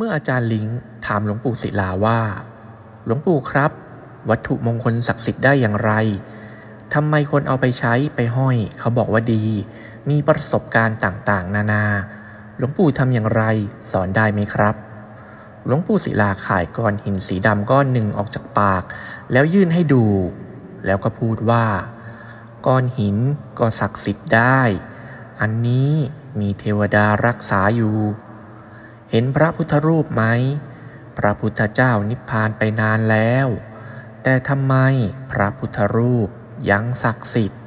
มื่ออาจารย์ลิงถามหลวงปู่ศิลาว่า หลวงปู่ครับ วัตถุมงคลศักดิ์สิทธิ์ได้อย่างไรทำไมคนเอาไปใช้ไปห้อย เขาบอกว่าดี มีประสบการณ์ต่างๆ นานา หลวงปู่ทำอย่างไรสอนได้ไหมครับ หลวงปู่ศิลาขายก้อนหินสีดำก้อนหนึ่งออกจากปาก แล้วยื่นให้ดู แล้วก็พูดว่า ก้อนหินก็ศักดิ์สิทธิ์ได้ อันนี้มีเทวดารักษาอยู่ เห็นพระพุทธรูปไหม พระพุทธเจ้านิพพานไปนานแล้ว แต่ทำไมพระพุทธรูปยังศักดิ์สิทธิ์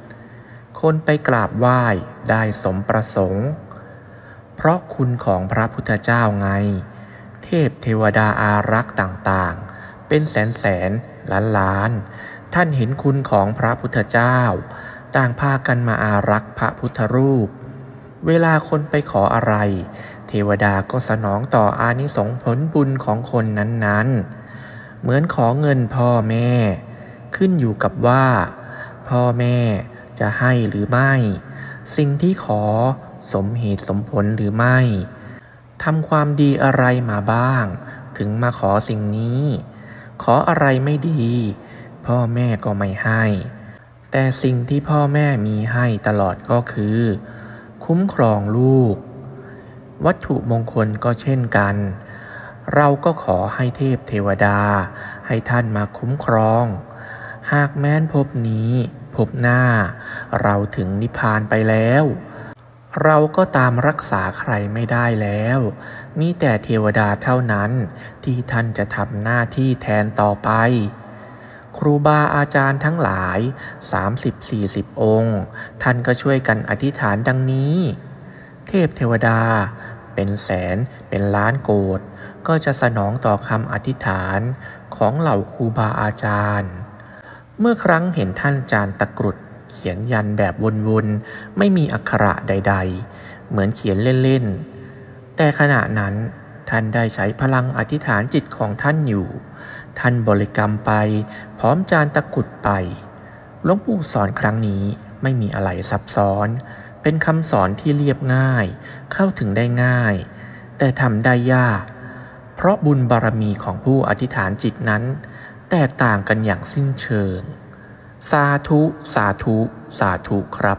คนไปกราบไหว้ได้สมประสงค์ เพราะคุณของพระพุทธเจ้าไง เทพเทวดาอารักษ์ต่างๆ เป็นแสนแสนล้านล้าน ท่านเห็นคุณของพระพุทธเจ้า ต่างพากันมาอารักษ์พระพุทธรูป เวลาคนไปขออะไร ทวดาก็สนองต่ออานิสงส์ผลบุญของคนนั้นๆ เหมือนขอเงินพ่อแม่ ขึ้นอยู่กับว่า พ่อแม่จะให้หรือไม่ สิ่งที่ขอสมเหตุสมผลหรือไม่ทำความดีอะไรมาบ้าง ถึงมาขอสิ่งนี้ ขออะไรไม่ดี พ่อแม่ก็ไม่ให้ แต่สิ่งที่พ่อแม่มีให้ตลอดก็คือ คุ้มครองลูก วัตถุมงคลก็เช่นกัน เราก็ขอให้เทพเทวดา ให้ท่านมาคุ้มครอง หากแม้นพบนี้ พบหน้า เราถึงนิพพานไปแล้ว เราก็ตามรักษาใครไม่ได้แล้ว มีแต่เทวดาเท่านั้นที่ท่านจะทำหน้าที่แทนต่อไป ครูบาอาจารย์ทั้งหลาย 30-40 องค์ ท่านก็ช่วยกันอธิษฐานดังนี้ เทพเทวดา เป็นแสน เป็นล้านโกดก็จะสนองต่อคำอธิษฐานของเหล่าครูบาอาจารย์ เมื่อครั้งเห็นท่านจารย์ตะกรุดเขียนยันแบบวนๆ ไม่มีอักขระใด ๆ เหมือนเขียนเล่นๆ แต่ขณะนั้นท่านได้ใช้พลังอธิษฐานจิตของท่านอยู่ ท่านบริกรรมไป พร้อมจานตะกรุดไปหลวงปู่สอนครั้งนี้ไม่มีอะไรซับซ้อน เป็นคำสอนที่เรียบง่าย เข้าถึงได้ง่าย แต่ทำได้ยาก เพราะบุญบารมีของผู้อธิษฐานจิตนั้น แตกต่างกันอย่างสิ้นเชิง สาธุ สาธุ สาธุครับ